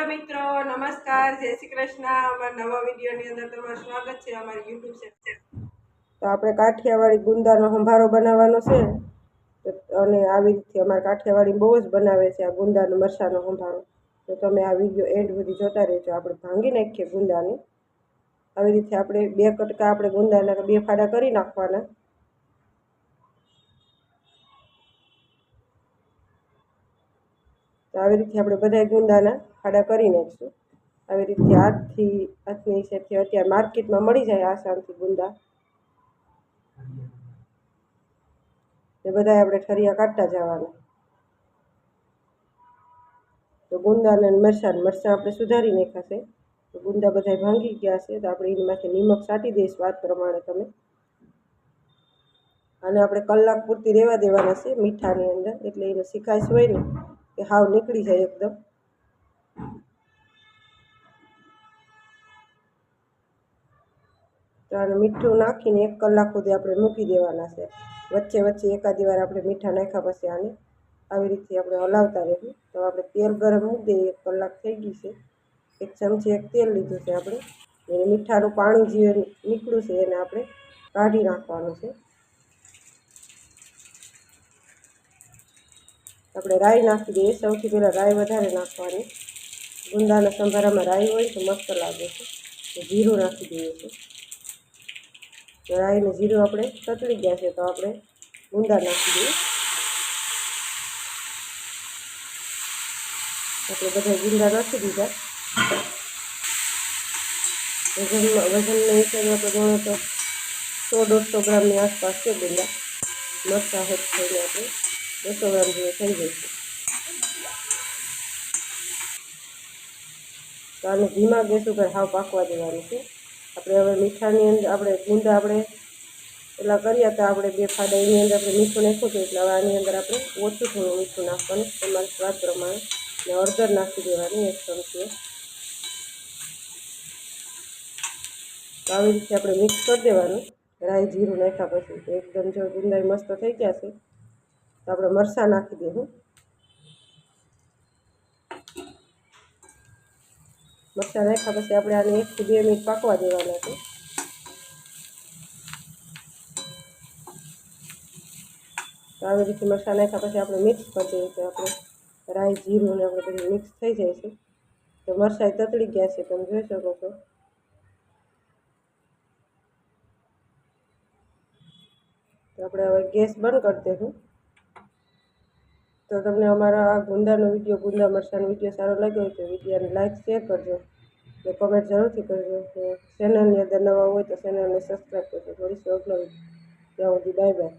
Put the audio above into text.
Hello મિત્રો, નમસ્કાર, જય શ્રી કૃષ્ણ. અમારા નવા વિડીયોની અંદર તમારું સ્વાગત છે અમારી યુટ્યુબ ચેનલ તો આપણે કાઠિયાવાડી ગુંદાનો સંભારો બનાવવાનો છે. અને આવી રીતે અમારા કાઠિયાવાડી બહુ જ બનાવે છે આ ગુંદાનો મરસાનો સંભારો તો તમે આ વીડિયો એન્ડ સુધી જોતા રહેજો. આપણે ભાંગી નાખીએ ગુંદાને. આવી રીતે આપણે બે કટકા આપણે ગુંદાના બે ફાડા કરી નાખવાના. તો આવી રીતે આપણે બધા ગુંદાના ખાડા કરી નાખીશું. આવી રીતે હાથથી, હાથની હિસાબથી અત્યારે માર્કેટમાં મળી જાય આસાનથી ગુંદા. એ બધા આપણે ઠરિયા કાઢતા જવાના. તો ગુંદાને અને મરચાં મરચાં આપણે સુધારી નાખાશે તો ગુંદા બધા ભાંગી ગયા છે, તો આપણે એની નિમક છાંટી દઈશ વાત પ્રમાણે તમે. અને આપણે કલાક પૂરતી રહેવા દેવાના છે મીઠાની અંદર, એટલે એને શીખાશ હોય ને. કે હાવ નીકળી જાય એકદમ. તો આને મીઠું નાખીને એક કલાક સુધી આપણે મૂકી દેવાના છે. વચ્ચે વચ્ચે એકાદી વાર આપણે મીઠા નાખ્યા પછી આને આવી રીતે આપણે હલાવતા રહેવું તો આપણે તેલ ગરમ મૂકી દઈએ, એક કલાક થઈ ગઈ છે. એક ચમચી એક તેલ લીધું છે આપણે. એને મીઠાનું પાણી જે નીકળ્યું છે એને આપણે કાઢી નાખવાનું છે. આપણે રાઈ નાખી દઈએ. સૌથી પહેલાં રાઈ વધારે નાખવાની. ગુંદાના સંભારામાં રાઈ હોય તો મસ્ત લાગે છે. તો જીરું નાખી દઈએ છીએ. રાઈને જીરું આપણે સતળી ગયા છે તો આપણે ગુંદા નાખી દઈએ. આપણે બધા ગુંદા નાખી દીધા. વજનમાં, વજનના હિસાબે આપણે ગણો તો સો દોઢસો ગ્રામની આસપાસ છે ગુંદા. મસ્ત આહત થઈને આપણે બસો ગ્રામ જેવું થઈ જશે તો આને ધીમા ગેસ ઉપર હાવ પાકવા દેવાનું છે. આપણે હવે મીઠાની અંદર આપણે ગુંદા આપણે પેલા કર્યા હતા, આપણે બે ફાડા એની અંદર આપણે મીઠું નાખ્યું હતું, એટલે આની અંદર આપણે ઓછું થોડું મીઠું નાખવાનું. તમારા સ્વાદ પ્રમાણે ને હળદર નાખી દેવાની, એક ચમચી. તો આવી રીતે આપણે મિક્સ કરી દેવાનું. રાઈ જીરું નાખ્યા પછી એકદમ જો ગુંદાઈ મસ્ત થઈ ગયા છે. તો આપણે મરચાં નાખી દઈશું મરચાં નાખ્યા પછી આપણે આને એકથી બે મિનિટ પાકવા દેવાના છે. તો આવી રીતે મરચાં નાખ્યા પછી આપણે મિક્સ કરી દઈએ તો આપણે રાઈ, જીરું ને આપણે બધું મિક્સ થઈ જાય છે. તો મરચાં તતળી ગયા છે. તમે જોઈ શકો છો. તો આપણે હવે ગેસ બંધ કરી દઈશું તો તમને અમારા આ ગુંદાનો વીડિયો, ગુંદા મરચાંનો વીડિયો સારો લાગ્યો હોય તો વિડીયોને લાઇક શેર કરજો ને કોમેન્ટ જરૂરથી કરજો ચેનલની અંદર નવા હોય તો ચેનલને સબસ્ક્રાઈબ કરજો. થોડી લઈ ત્યાં સુધી બાય બાય